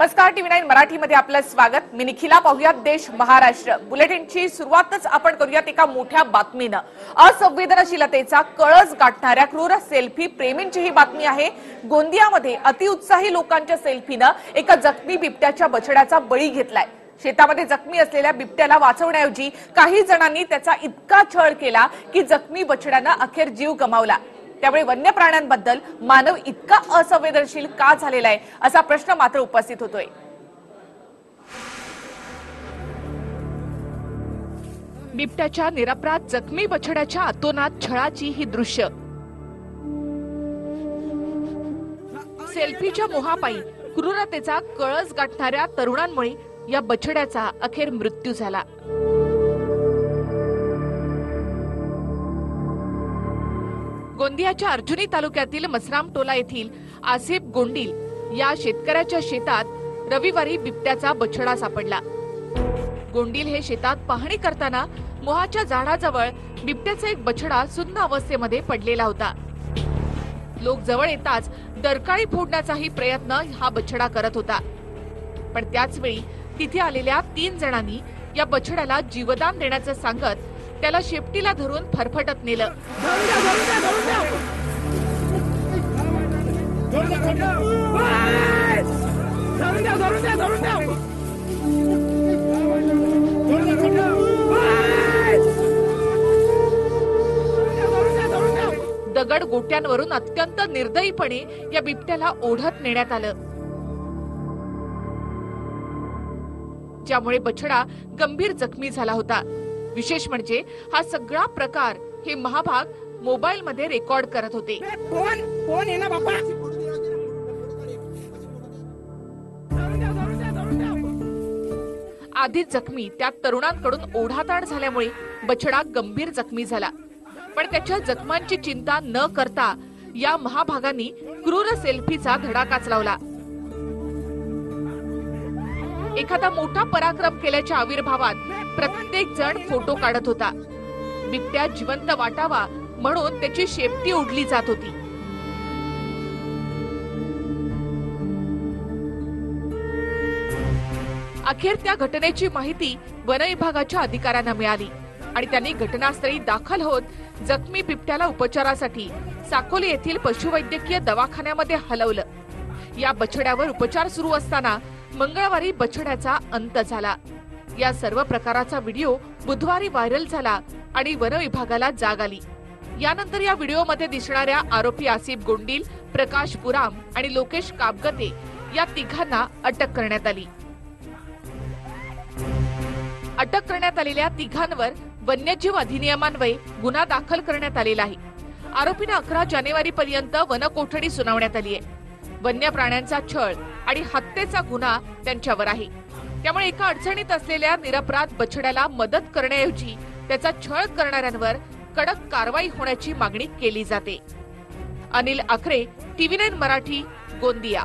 नमस्कार TV nine मराठीमध्ये आपलं स्वागत. मी निखिला पाहुयात देश महाराष्ट्र. बुलेटिनची सुरुवातच आपण करूयात एका मोठ्या बातमीनं. असंवेदनशीलतेचा कळस गाठणाऱ्या क्रूर सेल्फी प्रेमींची ही बातमी आहे. गोंदियामध्ये अतिउत्साही लोकांच्या सेल्फीनं एका जखमी बिबट्याच्या बछड्याचा बळी घेतलाय. शेतामध्ये जखमी असलेल्या बिबट्याला वाचवण्याऐवजी काही जणांनी त्याचा इतका छळ केला की जखमी बछड्यानं अखेर जीव गमावला. त्यामुळे वन्य प्राण्यांबद्दल मानव इतका असंवेदनशील का झालेला आहे असा प्रश्न मात्र उपस्थित होतोय. बिबट्याच्या निरपराध जखमी बछड्याच्या अतोनात छळाची ही दृश्य. सेल्फीच्या मोहापायी क्रूरतेचा कळस गाठणाऱ्या तरुणांमुळे या बछड्याचा अखेर मृत्यू झाला. गोंदियाच्या अर्जुनी तालुक्यातील मसराम टोला येथील आसिफ गोंडील या शेतकऱ्याच्या शेतात रविवारी बिबट्याचा बछडा सापडला. गोंडील हे शेतात पाहणी करताना मोहाच्या झाडाजवळ बिबट्याचा एक बछडा सुन्न अवस्थेमध्ये पडलेला होता. लोक जवळ येताच दरकाळी फोडण्याचाही प्रयत्न हा बछडा करत होता. पण त्याच वेळी तिथे आलेल्या तीन जणांनी या बछड्याला जीवदान देण्याचं सांगत त्याला शेपटीला धरून फरफटत नेलं. दगड गोट्यांवरून अत्यंत निर्दयीपणे या बिबट्याला ओढत नेण्यात आलं. ज्यामुळे बछडा गंभीर जखमी झाला होता. विशेष म्हणजे हा सगळा प्रकार हे महाभाग मोबाईल मध्ये रेकॉर्ड करत होते. फोन फोन आहे ना बाप्पा? आधीच जखमी त्या तरुणांकडून ओढाताण झाल्यामुळे बछडा गंभीर जखमी झाला. पण त्याच्या जखमांची चिंता न करता या महाभागांनी क्रूर सेल्फीचा धडाकाच लावला. एखादा मोठा पराक्रम केल्याच्या आविर्भावात प्रत्येक जण फोटो काढत होता. बिबट्या जिवंत वाटावा म्हणून त्याची शेपटी उडली जात होती. अखेर त्या घटनेची माहिती वन विभागाच्या अधिकाऱ्यांना मिळाली आणि त्यांनी घटनास्थळी दाखल होत जखमी बिबट्याला उपचारासाठी साकोली येथील पशुवैद्यकीय दवाखान्यामध्ये हलवलं. या बछड्यावर उपचार सुरू असताना मंगळवारी बछड्याचा अंत झाला. या सर्व प्रकाराचा व्हिडिओ बुधवारी व्हायरल झाला आणि वन विभागाला जाग आली. यानंतर या व्हिडिओमध्ये दिसणाऱ्या आरोपी आसिफ गोंडील प्रकाश पुराम आणि लोकेश कापगते या तिघांना अटक करण्यात आली. अटक करण्यात आलेल्या तिघांवर वन्यजीव अधिनियमान्वये गुन्हा दाखल करण्यात आलेला आहे. आरोपींना अकरा जानेवारी पर्यंत वनकोठडी सुनावण्यात आली आहे. वन्य प्राण्यांचा छळ आणि हत्येचा गुन्हा त्यांच्यावर आहे. त्यामुळे एका अडचणीत असलेल्या निरपराध बछड्याला मदत करण्याऐवजी त्याचा छळ करणाऱ्यांवर कडक कारवाई होण्याची मागणी केली जाते. Anil Akhare TV nine Marathi Gondia.